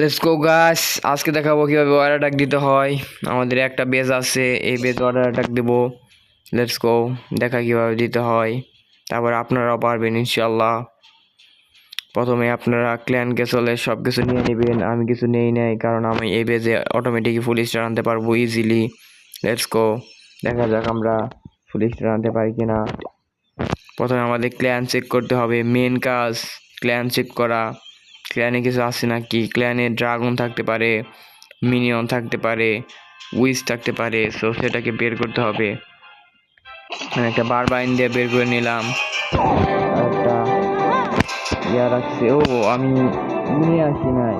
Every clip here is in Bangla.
লেটস গো গাছ আজকে দেখাবো কীভাবে ওয়ার অ্যাটাক দিতে হয়। আমাদের একটা বেজ আছে, এই বেজ ওয়ার অ্যাটাক দেবো। লেটস গো দেখা কীভাবে দিতে হয়। তারপর আপনারাও পারবেন ইনশাল্লাহ প্রথমে আপনারা ক্ল্যানকে চলে সব কিছু নিয়ে নেবেন। আমি কিছু নেই নাই, কারণ আমি এই বেজে অটোমেটিক ফুল স্টার আনতে পারব ইজিলি লেটস গো দেখা যাক আমরা ফুল স্টার আনতে পারি কিনা। প্রথমে আমাদের ক্ল্যান চেক করতে হবে মেন কাজ ক্ল্যান চেক করা। ক্ল্যানে কিছু আছে নাকি? ক্ল্যানে ড্রাগন থাকতে পারে মিনিয়ন থাকতে পারে উইস থাকতে পারে সো সেটাকে বের করতে হবে। একটা বারবাইন দিয়ে বের করে নিলাম। একটা ইয়া রাখছে। ও, আমি নিয়ে আসি নাই।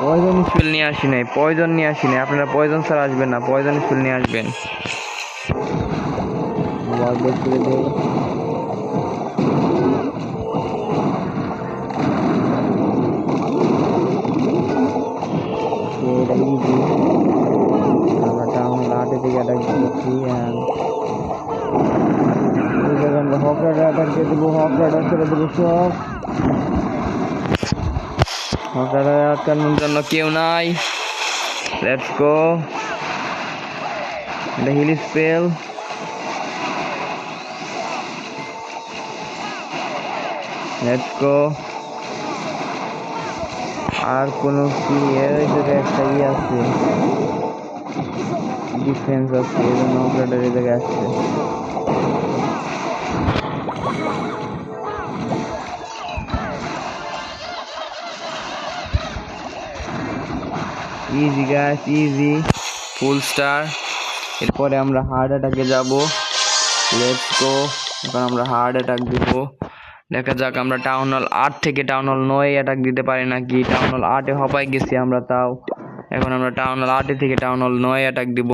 পয়জন স্কুল নিয়ে আসি নাই। পয়জন নিয়ে আসি নাই। আপনারা পয়জন স্যার আসবেন না। পয়জন স্কুল নিয়ে আসবেন। আবার বের করে দেবো এটা ইজি আমরা টাউন লাটে থেকে অ্যাটাক দিচ্ছি অ্যান্ড এই জায়গায় আমরা হক রাইডার অ্যাটাক দিয়ে দেবো হক রাইডার করে দেবো সব হক রাইডার আটকানোর জন্য কেউ নাই লেটস গো এটা হিল স্পেল লেটস গো আর কোনো কি, এর জায়গায় একটা ইয়ে আছে। ডিফেন্স আছে, এই জন্য অপারেটার এই জায়গায় আসছে। ইজি গাছ ইজি ফুল স্টার এরপরে আমরা হার্ড অ্যাটাকে যাব। লেটস গো এখন আমরা হার্ড অ্যাটাক দিব। দেখা যাক, আমরা টাউন হল আট থেকে টাউন হল নয় অ্যাটাক দিতে পারি নাকি? টাউন হল আটে হপাই গেছি আমরা তাও। এখন আমরা টাউন হল আটে থেকে টাউন হল নয় অ্যাটাক দিব।